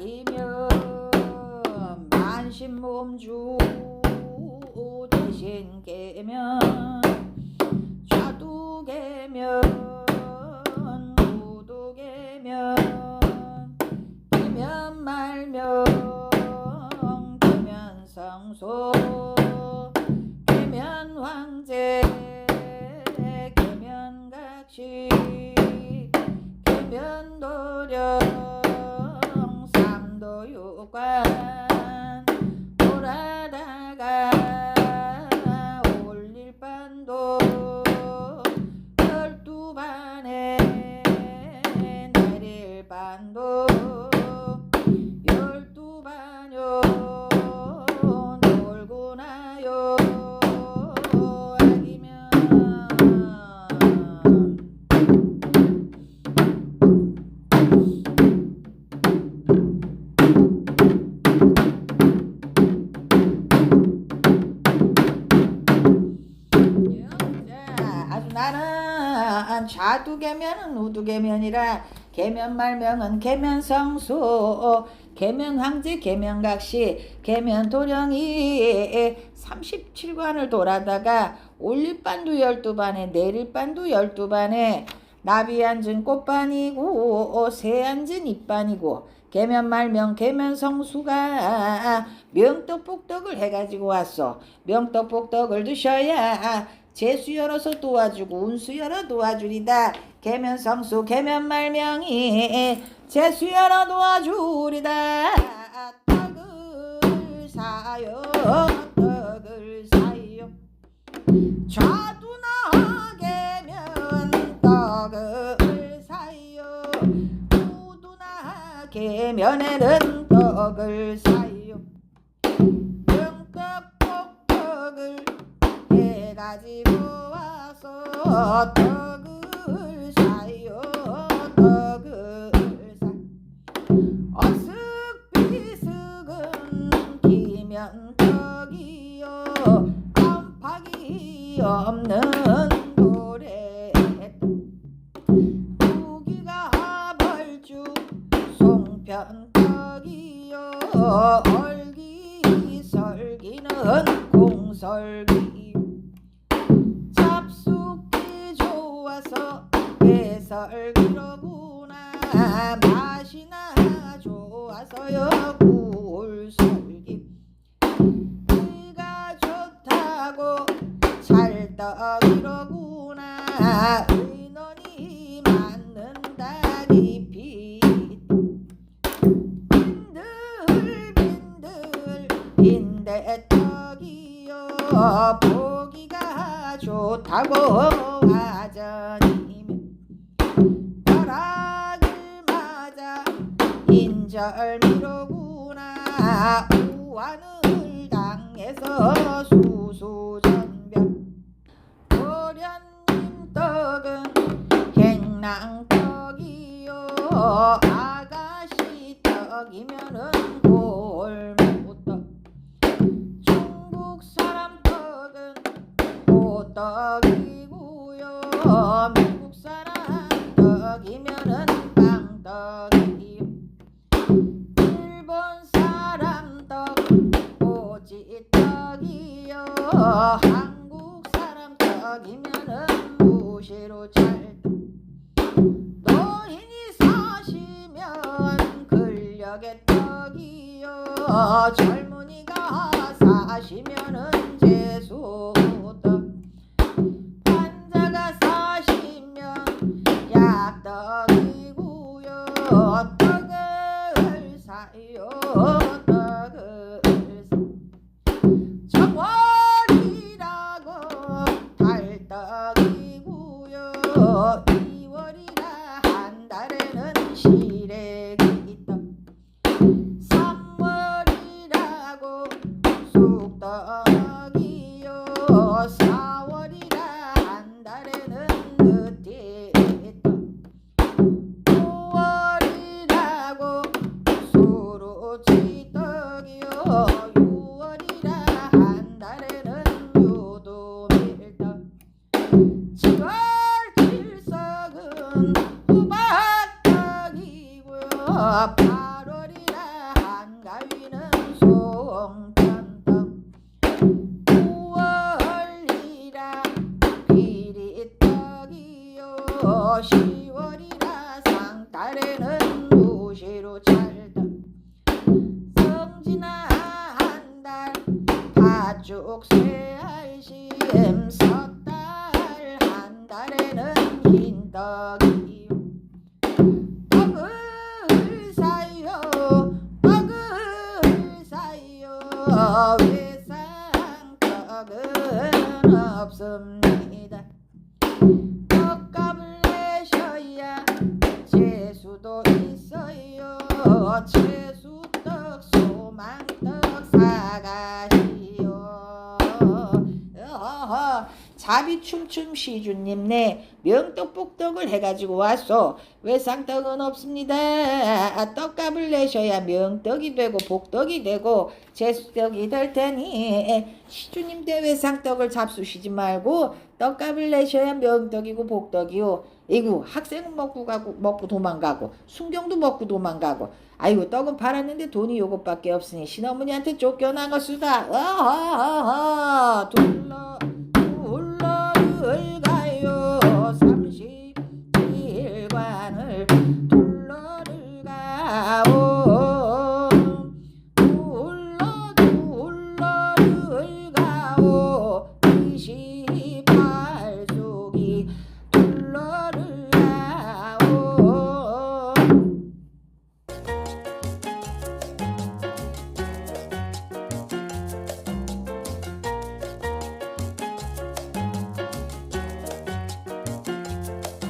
낙이면 만신 몸주 대신 깨면 성소 깨면 황제 깨면 각시 깨면 좌두개면은 우두개면이라 개면 말명은 개면 성수 개면 황제 개면 각시 개면 도령이. 37관을 돌아다가 올릴반도 12반에 내릴반도 12반에 나비 앉은 꽃반이고 새 앉은 잎반이고 개면 말명 개면 성수가 명떡복떡을 해가지고 왔어. 명떡복떡을 드셔야 재수 열어서 도와주고 운수 열어 도와주리다. 개면 성수 개면 말명이 재수 열어 도와주리다. 떡을 사요 떡을 사요. 좌두나 개면 떡을 사요. 우두나 개면에는 떡을 사요 떡을 사요 떡을 사. 어슥비슥은 기면 떡이요 깜빡이 없는 노래 두기가 벌주 송편 떡이요 얼기설기는 공설기 배설기로구나. 맛이나 좋아서요. 굴설기 의가 좋다고 찰떡이로구나. 의논이 맞는다 깊이 빈들빈들 빈대떡이요. 보기가 좋다고 하자니 절미로구나. 우한을 당해서 수수전변. 도련님 떡은 행랑떡이요. 아가씨 떡이면은 골 한국 사람 떡이면은 무시로 찰떡 노인이 사시면 근력의 떡이요. 젊은이가 사시면은 재수 떡 환자가 사시면 약떡이고요 달 10월이라 상달에는 무시로 찰다. 성지나 한달 파죽 새알심 섣달. 한 달에는 흰떡이요. 떡을 사요 떡을 사요. 외상 떡은 없습 재수떡 소망떡 사가시오. 자비춤춤 시주님 네 명떡복떡을 해가지고 왔소. 외상떡은 없습니다. 아, 떡값을 내셔야 명떡이 되고 복떡이 되고 재수떡이 될 테니. 시주님 대 외상떡을 잡수시지 말고 떡값을 내셔야 명떡이고 복떡이요 이구 학생은 먹고 가고 먹고 도망가고 순경도 먹고 도망가고 아이고 떡은 팔았는데 돈이 요것밖에 없으니 신어머니한테 쫓겨나갔수다. 어허허허. 둘러